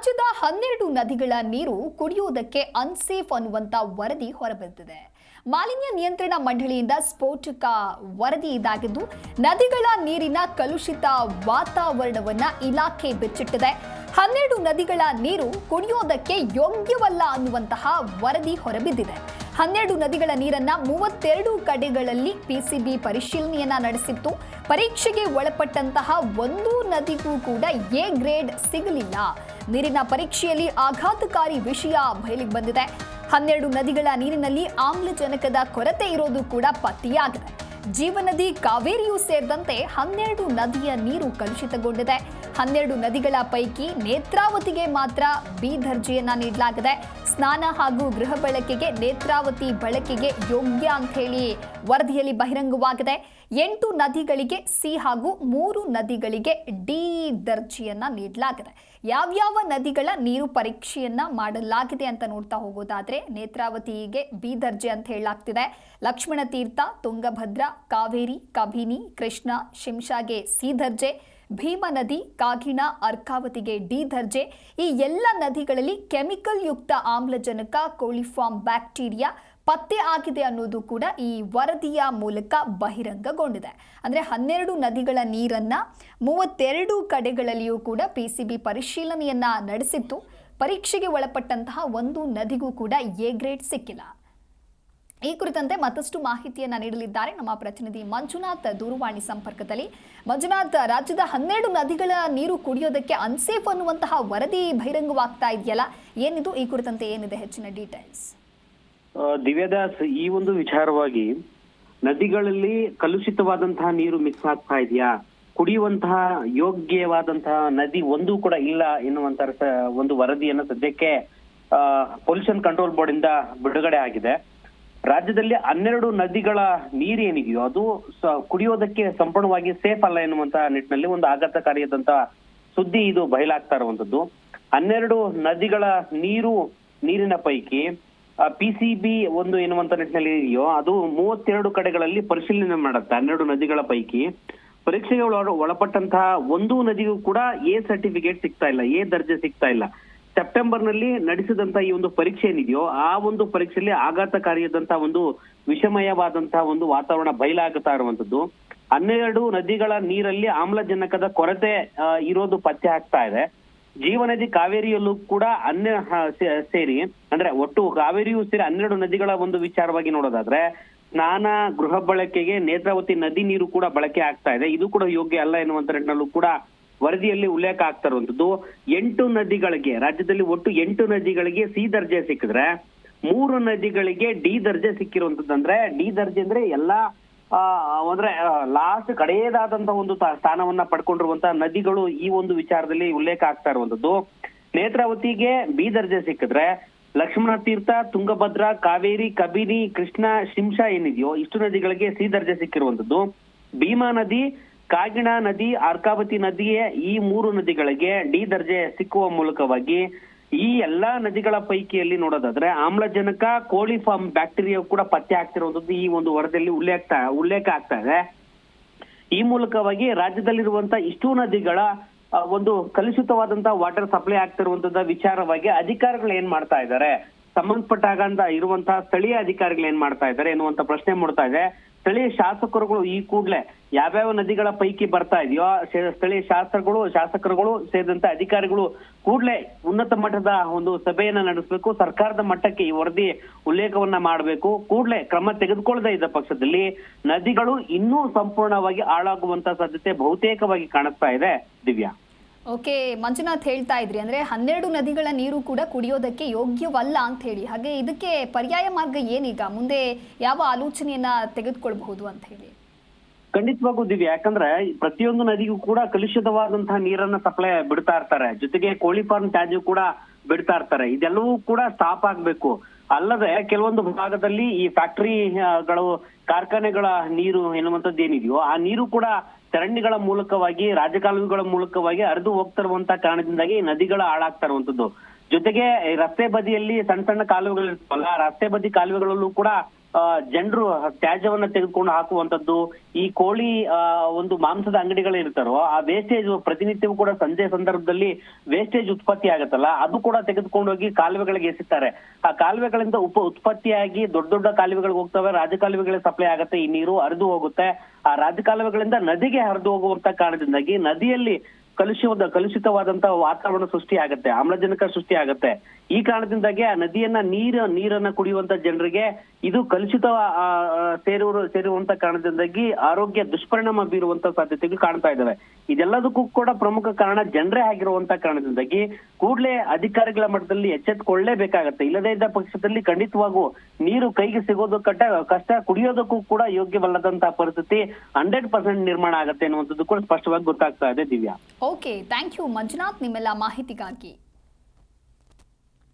ರಾಜ್ಯದ ಹನ್ನೆರಡು ನದಿಗಳ ನೀರು ಕುಡಿಯುವುದಕ್ಕೆ ಅನ್ಸೇಫ್ ಅನ್ನುವಂತ ವರದಿ ಹೊರಬಿದ್ದಿದೆ ಮಾಲಿನ್ಯ ನಿಯಂತ್ರಣ ಮಂಡಳಿಯಿಂದ ಸ್ಫೋಟಕ ವರದಿ ಇದಾಗಿದ್ದು, ನದಿಗಳ ನೀರಿನ ಕಲುಷಿತ ವಾತಾವರಣವನ್ನ ಇಲಾಖೆ ಬಿಚ್ಚಿಟ್ಟಿದೆ. ಹನ್ನೆರಡು ನದಿಗಳ ನೀರು ಕುಡಿಯೋದಕ್ಕೆ ಯೋಗ್ಯವಲ್ಲ ಅನ್ನುವಂತಹ ವರದಿ ಹೊರಬಿದ್ದಿದೆ. ಹನ್ನೆರಡು ನದಿಗಳ ನೀರನ್ನ ಮೂವತ್ತೆರಡು ಕಡೆಗಳಲ್ಲಿ ಪಿಸಿಬಿ ಪರಿಶೀಲನೆಯನ್ನ ನಡೆಸಿತ್ತು. ಪರೀಕ್ಷೆಗೆ ಒಳಪಟ್ಟಂತಹ ಒಂದು ನದಿಗೂ ಕೂಡ ಎ ಗ್ರೇಡ್ ಸಿಗಲಿಲ್ಲ. ನೀರಿನ ಪರೀಕ್ಷೆಯಲ್ಲಿ ಆಘಾತಕಾರಿ ವಿಷಯ ಬಯಲಿಗೆ ಬಂದಿದೆ. ಹನ್ನೆರಡು ನದಿಗಳ ನೀರಿನಲ್ಲಿ ಆಮ್ಲಜನಕದ ಕೊರತೆ ಇರೋದು ಕೂಡ ಪತ್ತೆಯಾಗಿದೆ. ಜೀವನದಿ ಕಾವೇರಿಯೂ ಸೇರಿದಂತೆ ಹನ್ನೆರಡು ನದಿಯ ನೀರು ಕಲುಷಿತಗೊಂಡಿದೆ. ಹನ್ನೆರಡು ನದಿಗಳ ಪೈಕಿ ನೇತ್ರಾವತಿಗೆ ಮಾತ್ರ ಬಿ ದರ್ಜೆಯನ್ನ ನೀಡಲಾಗಿದೆ. ಸ್ನಾನ ಹಾಗೂ ಗೃಹ ಬಳಕೆಗೆ ನೇತ್ರಾವತಿ ಬಳಕೆಗೆ ಯೋಗ್ಯ ಅಂತ ಹೇಳಿ ವರದಿಯಲ್ಲಿ ಬಹಿರಂಗವಾಗಿದೆ. ಎಂಟು ನದಿಗಳಿಗೆ ಸಿ ಹಾಗೂ ಮೂರು ನದಿಗಳಿಗೆ ಡಿ ದರ್ಜೆಯನ್ನ ನೀಡಲಾಗಿದೆ. ಯಾವ್ಯಾವ ನದಿಗಳ ನೀರು ಪರೀಕ್ಷೆಯನ್ನ ಮಾಡಲಾಗಿದೆ ಅಂತ ನೋಡ್ತಾ ಹೋಗೋದಾದ್ರೆ ನೇತ್ರಾವತಿಗೆ ಬಿ ದರ್ಜೆ ಅಂತ ಹೇಳಲಾಗ್ತಿದೆ. ಲಕ್ಷ್ಮಣ ತೀರ್ಥ, ತುಂಗಭದ್ರಾ, ಕಾವೇರಿ ಕಬಿನಿ ಕೃಷ್ಣ ಶಿಂಷಾಗೆ ಸಿ ದರ್ಜೆ ಭೀಮಾ ನದಿ ಕಾಗಿಣ ಅರ್ಕಾವತಿಗೆ ಡಿ ದರ್ಜೆ. ಈ ಎಲ್ಲ ನದಿಗಳಲ್ಲಿ ಕೆಮಿಕಲ್ ಯುಕ್ತ ಆಮ್ಲಜನಕ, ಕೋಳಿಫಾರ್ಮ್ ಬ್ಯಾಕ್ಟೀರಿಯಾ ಪತ್ತೆ ಆಗಿದೆ ಅನ್ನೋದು ಕೂಡ ಈ ವರದಿಯ ಮೂಲಕ ಬಹಿರಂಗಗೊಂಡಿದೆ. ಅಂದರೆ ಹನ್ನೆರಡು ನದಿಗಳ ನೀರನ್ನು ಮೂವತ್ತೆರಡು ಕಡೆಗಳಲ್ಲಿಯೂ ಕೂಡ ಪಿ ಸಿ ಬಿ ಪರಿಶೀಲನೆಯನ್ನು ನಡೆಸಿತ್ತು. ಪರೀಕ್ಷೆಗೆ ಒಳಪಟ್ಟಂತಹ ಒಂದು ನದಿಗೂ ಕೂಡ ಎ ಗ್ರೇಡ್ ಸಿಕ್ಕಿಲ್ಲ. ಈ ಕುರಿತಂತೆ ಮತ್ತಷ್ಟು ಮಾಹಿತಿಯನ್ನು ನೀಡಲಿದ್ದಾರೆ ನಮ್ಮ ಪ್ರತಿನಿಧಿ ಮಂಜುನಾಥ್ ದೂರವಾಣಿ ಸಂಪರ್ಕದಲ್ಲಿ. ಮಂಜುನಾಥ್, ರಾಜ್ಯದ ಹನ್ನೆರಡು ನದಿಗಳ ನೀರು ಕುಡಿಯೋದಕ್ಕೆ ಅನ್ಸೇಫ್ ಅನ್ನುವಂತಹ ವರದಿ ಬಹಿರಂಗವಾಗ್ತಾ ಇದೆಯಲ್ಲ? ಏನಿದು? ಈ ಕುರಿತಂತೆ ಏನಿದೆ ಹೆಚ್ಚಿನ ಡೀಟೇಲ್ಸ್ ದಿವ್ಯದಾಸ್, ಈ ಒಂದು ವಿಚಾರವಾಗಿ ನದಿಗಳಲ್ಲಿ ಕಲುಷಿತವಾದಂತಹ ನೀರು ಮಿಕ್ಸ್ ಆಗ್ತಾ ಇದೆಯಾ? ಕುಡಿಯುವಂತಹ ಯೋಗ್ಯವಾದಂತಹ ನದಿ ಒಂದೂ ಕೂಡ ಇಲ್ಲ ಎನ್ನುವಂತ ಒಂದು ವರದಿಯನ್ನು ಸದ್ಯಕ್ಕೆ ಪೊಲ್ಯೂಷನ್ ಕಂಟ್ರೋಲ್ ಬೋರ್ಡ್ ಇಂದ ಬಿಡುಗಡೆ ಆಗಿದೆ. ರಾಜ್ಯದಲ್ಲಿ ಹನ್ನೆರಡು ನದಿಗಳ ನೀರು ಏನಿದೆಯೋ ಅದು ಕುಡಿಯೋದಕ್ಕೆ ಸಂಪೂರ್ಣವಾಗಿ ಸೇಫ್ ಅಲ್ಲ ಎನ್ನುವಂತ ನಿಟ್ಟಿನಲ್ಲಿ ಒಂದು ಆಘಾತಕಾರಿಯಾದಂತ ಸುದ್ದಿ ಇದು ಬಯಲಾಗ್ತಾ ಇರುವಂತದ್ದು. ಹನ್ನೆರಡು ನದಿಗಳ ನೀರು, ನೀರಿನ ಪೈಕಿ ಪಿ ಸಿ ಬಿ ಒಂದು ಎನ್ನುವಂತ ನಿಟ್ಟಿನಲ್ಲಿ ಇದೆಯೋ, ಅದು ಮೂವತ್ತೆರಡು ಕಡೆಗಳಲ್ಲಿ ಪರಿಶೀಲನೆ ಮಾಡುತ್ತೆ. ಹನ್ನೆರಡು ನದಿಗಳ ಪೈಕಿ. ಪರೀಕ್ಷೆಗೆ ಒಳ- ಒಳಪಟ್ಟಂತಹ ಒಂದು ನದಿಗೂ ಕೂಡ ಎ ಸರ್ಟಿಫಿಕೇಟ್ ಸಿಗ್ತಾ ಇಲ್ಲ ಎ ದರ್ಜೆ ಸಿಗ್ತಾ ಇಲ್ಲ. ಸೆಪ್ಟೆಂಬರ್ನಲ್ಲಿ ನಡೆಸಿದಂತ ಈ ಒಂದು ಪರೀಕ್ಷೆ ಏನಿದೆಯೋ, ಆ ಒಂದು ಪರೀಕ್ಷೆಯಲ್ಲಿ ಆಘಾತಕಾರಿಯಾದಂತಹ ಒಂದು ವಿಷಮಯವಾದಂತಹ ಒಂದು ವಾತಾವರಣ ಬಯಲಾಗುತ್ತಾ ಇರುವಂತದ್ದು. ಹನ್ನೆರಡು ನದಿಗಳ ನೀರಲ್ಲಿ ಆಮ್ಲಜನಕದ ಕೊರತೆ ಇರೋದು ಪತ್ತೆ ಆಗ್ತಾ ಇದೆ. ಜೀವನದಿ ಕಾವೇರಿಯಲ್ಲೂ ಕೂಡ ಅನ್ಯ ಸೇರಿ, ಅಂದ್ರೆ ಒಟ್ಟು ಕಾವೇರಿಯೂ ಸೇರಿ ಹನ್ನೆರಡು ನದಿಗಳ ಒಂದು ವಿಚಾರವಾಗಿ ನೋಡೋದಾದ್ರೆ, ಸ್ನಾನ, ಗೃಹ ಬಳಕೆಗೆ ನೇತ್ರಾವತಿ ನದಿ ನೀರು ಕೂಡ ಬಳಕೆ ಆಗ್ತಾ ಇದೆ. ಇದು ಕೂಡ ಯೋಗ್ಯ ಅಲ್ಲ ಎನ್ನುವಂತ ನಿಟ್ಟಿನಲ್ಲೂ ಕೂಡ ವರದಿಯಲ್ಲಿ ಉಲ್ಲೇಖ ಆಗ್ತಾ ಇರುವಂತದ್ದು ಎಂಟು ನದಿಗಳಿಗೆ, ರಾಜ್ಯದಲ್ಲಿ ಒಟ್ಟು ಎಂಟು ನದಿಗಳಿಗೆ ಸಿ ದರ್ಜೆ ಸಿಕ್ಕಿದ್ರೆ, ಮೂರು ನದಿಗಳಿಗೆ ಡಿ ದರ್ಜೆ ಸಿಕ್ಕಿರುವಂತದ್ದು ಅಂದ್ರೆ ಡಿ ದರ್ಜೆ ಅಂದ್ರೆ ಎಲ್ಲಾ ಅಂದ್ರೆ ಲಾಸ್ಟ್ ಕಡೆಯದಾದಂತ ಒಂದು ಸ್ಥಾನವನ್ನ ಪಡ್ಕೊಂಡಿರುವಂತಹ ನದಿಗಳು ಈ ಒಂದು ವಿಚಾರದಲ್ಲಿ ಉಲ್ಲೇಖ ಆಗ್ತಾ ಇರುವಂತದ್ದು ನೇತ್ರಾವತಿಗೆ ಬಿ ದರ್ಜೆ ಸಿಕ್ಕಿದ್ರೆ ಲಕ್ಷ್ಮಣ ತೀರ್ಥ ತುಂಗಭದ್ರಾ, ಕಾವೇರಿ, ಕಬಿನಿ, ಕೃಷ್ಣ, ಶಿಂಷಾ ಏನಿದೆಯೋ, ಇಷ್ಟು ನದಿಗಳಿಗೆ ಸಿ ದರ್ಜೆ ಸಿಕ್ಕಿರುವಂತದ್ದು ಭೀಮಾ ನದಿ ಕಾಗಿಣ ನದಿ ಅರ್ಕಾವತಿ ನದಿಯೇ ಈ ಮೂರು ನದಿಗಳಿಗೆ ಡಿ ದರ್ಜೆ ಸಿಕ್ಕುವ ಮೂಲಕವಾಗಿ ಈ ಎಲ್ಲಾ ನದಿಗಳ ಪೈಕಿಯಲ್ಲಿ ನೋಡೋದಾದ್ರೆ ಆಮ್ಲಜನಕ, ಕೋಳಿ ಫಾರ್ಮ್ ಬ್ಯಾಕ್ಟೀರಿಯಾ ಕೂಡ ಪತ್ತೆ ಆಗ್ತಿರುವಂತದ್ದು ಈ ಒಂದು ವರದಿಯಲ್ಲಿ ಉಲ್ಲೇಖ ಉಲ್ಲೇಖ ಆಗ್ತಾ ಇದೆ. ಈ ಮೂಲಕವಾಗಿ ರಾಜ್ಯದಲ್ಲಿರುವಂತ ಇಷ್ಟು ನದಿಗಳ ಒಂದು ಕಲುಷಿತವಾದಂತ ವಾಟರ್ ಸಪ್ಲೈ ಆಗ್ತಿರುವಂತದ ವಿಚಾರವಾಗಿ ಅಧಿಕಾರಿಗಳು ಏನ್ ಮಾಡ್ತಾ ಇದ್ದಾರೆ? ಸಂಬಂಧಪಟ್ಟಾಗ ಇರುವಂತಹ ಸ್ಥಳೀಯ ಅಧಿಕಾರಿಗಳು ಏನ್ ಮಾಡ್ತಾ ಇದ್ದಾರೆ ಎನ್ನುವಂತ ಪ್ರಶ್ನೆ ಮೂಡ್ತಾ ಇದೆ. ಸ್ಥಳೀಯ ಶಾಸಕರುಗಳು ಈ ಕೂಡಲೇ ಯಾವ್ಯಾವ ನದಿಗಳ ಪೈಕಿ ಬರ್ತಾ ಇದೆಯೋ ಸ್ಥಳೀಯ ಶಾಸಕರುಗಳು ಶಾಸಕರುಗಳು ಸೇರಿದಂತೆ ಅಧಿಕಾರಿಗಳು ಕೂಡಲೇ ಉನ್ನತ ಮಟ್ಟದ ಒಂದು ಸಭೆಯನ್ನ ನಡೆಸಬೇಕು, ಸರ್ಕಾರದ ಮಟ್ಟಕ್ಕೆ ಈ ವರದಿ ಉಲ್ಲೇಖವನ್ನ ಮಾಡಬೇಕು, ಕೂಡಲೇ ಕ್ರಮ ತೆಗೆದುಕೊಳ್ಳದೇ ಇದ್ದ ಪಕ್ಷದಲ್ಲಿ ನದಿಗಳು ಇನ್ನೂ ಸಂಪೂರ್ಣವಾಗಿ ಹಾಳಾಗುವಂತ ಸಾಧ್ಯತೆ ಬಹುತೇಕವಾಗಿ ಕಾಣಿಸ್ತಾ ಇದೆ. ದಿವ್ಯಾ. ಓಕೆ, ಮಂಜುನಾಥ್ ಹೇಳ್ತಾ ಇದ್ರಿ, ಅಂದ್ರೆ ಹನ್ನೆರಡು ನದಿಗಳ ನೀರು ಕೂಡ ಕುಡಿಯೋದಕ್ಕೆ ಯೋಗ್ಯವಲ್ಲ ಅಂತ ಹೇಳಿ. ಹಾಗೆ ಇದಕ್ಕೆ ಪರ್ಯಾಯ ಮಾರ್ಗ ಏನೀಗ? ಮುಂದೆ ಯಾವ ಆಲೋಚನೆಯನ್ನ ತೆಗೆದುಕೊಳ್ಬಹುದು ಅಂತ ಹೇಳಿ. ಖಂಡಿತವಾಗೂ ದಿವ್ಯ ಯಾಕಂದ್ರೆ ಪ್ರತಿಯೊಂದು ನದಿಗೂ ಕೂಡ ಕಲುಷಿತವಾದಂತಹ ನೀರನ್ನ ಸಪ್ಲೈ ಬಿಡ್ತಾ ಇರ್ತಾರೆ. ಜೊತೆಗೆ ಕೋಳಿ ಫಾರ್ಮ್ ತ್ಯಾಜ್ಯ ಕೂಡ ಬಿಡ್ತಾ ಇರ್ತಾರೆ. ಇದೆಲ್ಲವೂ ಕೂಡ ಸ್ಟಾಪ್ ಆಗ್ಬೇಕು. ಅಲ್ಲದೆ ಕೆಲವೊಂದು ಭಾಗದಲ್ಲಿ ಈ ಫ್ಯಾಕ್ಟರಿಗಳು ಕಾರ್ಖಾನೆಗಳ ನೀರು ಎನ್ನುವಂಥದ್ದು ಏನಿದೆಯೋ, ಆ ನೀರು ಕೂಡ ಚರಂಡಿಗಳ ಮೂಲಕವಾಗಿ, ರಾಜಕಾಲುವೆಗಳ ಮೂಲಕವಾಗಿ ಹರಿದು ಹೋಗ್ತಿರುವಂತ ಕಾರಣದಿಂದಾಗಿ ನದಿಗಳ ಹಾಳಾಗ್ತಾ ಇರುವಂತದ್ದು. ಜೊತೆಗೆ ರಸ್ತೆ ಬದಿಯಲ್ಲಿ ಸಣ್ಣ ಸಣ್ಣ ಕಾಲುವೆಗಳು ಇರ್ತವಲ್ಲ ರಸ್ತೆ ಬದಿ ಕಾಲುವೆಗಳಲ್ಲೂ ಕೂಡ ಜನರು ತ್ಯಾಜ್ಯವನ್ನ ತೆಗೆದುಕೊಂಡು ಹಾಕುವಂತದ್ದು ಈ ಕೋಳಿ ಒಂದು ಮಾಂಸದ ಅಂಗಡಿಗಳಿರ್ತಾರೋ ಆ ವೇಸ್ಟೇಜ್ ಪ್ರತಿನಿತ್ಯವೂ ಕೂಡ ಸಂಜೆ ಸಂದರ್ಭದಲ್ಲಿ ವೇಸ್ಟೇಜ್ ಉತ್ಪತ್ತಿ ಆಗತ್ತಲ್ಲ, ಅದು ಕೂಡ ತೆಗೆದುಕೊಂಡು ಹೋಗಿ ಕಾಲುವೆಗಳಿಗೆ ಎಸಿತಾರೆ ಆ ಕಾಲುವೆಗಳಿಂದ ಉಪ, ಉತ್ಪತ್ತಿಯಾಗಿ ದೊಡ್ಡ ದೊಡ್ಡ ಕಾಲುವೆಗಳಿಗೆ ಹೋಗ್ತವೆ ರಾಜಕಾಲುವೆಗಳಿಗೆ ಸಪ್ಲೈ ಆಗುತ್ತೆ, ಈ ನೀರು ಹರಿದು ಹೋಗುತ್ತೆ. ಆ ರಾಜಕಾಲುವೆಗಳಿಂದ ನದಿಗೆ ಹರಿದು ಹೋಗುವಂತ ಕಾರಣದಿಂದಾಗಿ ನದಿಯಲ್ಲಿ ಕಲುಷಿತ ಕಲುಷಿತವಾದಂತಹ ವಾತಾವರಣ ಸೃಷ್ಟಿ ಆಗುತ್ತೆ, ಆಮ್ಲಜನಕ ಸೃಷ್ಟಿ ಆಗುತ್ತೆ. ಈ ಕಾರಣದಿಂದಾಗಿ ಆ ನದಿಯನ್ನ ನೀರ, ನೀರನ್ನ ಕುಡಿಯುವಂತ ಜನರಿಗೆ ಇದು ಕಲುಷಿತ ಸೇರುವ, ಸೇರುವಂತ ಕಾರಣದಿಂದಾಗಿ ಆರೋಗ್ಯ ದುಷ್ಪರಿಣಾಮ ಬೀರುವಂತ ಸಾಧ್ಯತೆಗಳು ಕಾಣ್ತಾ ಇದಾವೆ. ಇದೆಲ್ಲದಕ್ಕೂ ಕೂಡ ಪ್ರಮುಖ ಕಾರಣ ಜನರೇ ಆಗಿರುವಂತ ಕಾರಣದಿಂದಾಗಿ ಕೂಡಲೇ ಅಧಿಕಾರಿಗಳ ಮಟ್ಟದಲ್ಲಿ ಎಚ್ಚೆತ್ತುಕೊಳ್ಳಲೇಬೇಕಾಗತ್ತೆ ಇಲ್ಲದೇ ಇದ್ದ ಪಕ್ಷದಲ್ಲಿ ಖಂಡಿತವಾಗೂ ನೀರು ಕೈಗೆ ಸಿಗೋದು ಕಟ್ಟ ಕಷ್ಟ, ಕುಡಿಯೋದಕ್ಕೂ ಕೂಡ ಯೋಗ್ಯವಲ್ಲದಂತಹ ಪರಿಸ್ಥಿತಿ ಹಂಡ್ರೆಡ್ ಪರ್ಸೆಂಟ್ ನಿರ್ಮಾಣ ಆಗುತ್ತೆ ಅನ್ನುವಂಥದ್ದು ಕೂಡ ಸ್ಪಷ್ಟವಾಗಿ ಗೊತ್ತಾಗ್ತಾ ಇದೆ Divya. Okay thank you Manjunath ನಿಮ್ಮೆಲ್ಲ ಮಾಹಿತಿಗಾಗಿ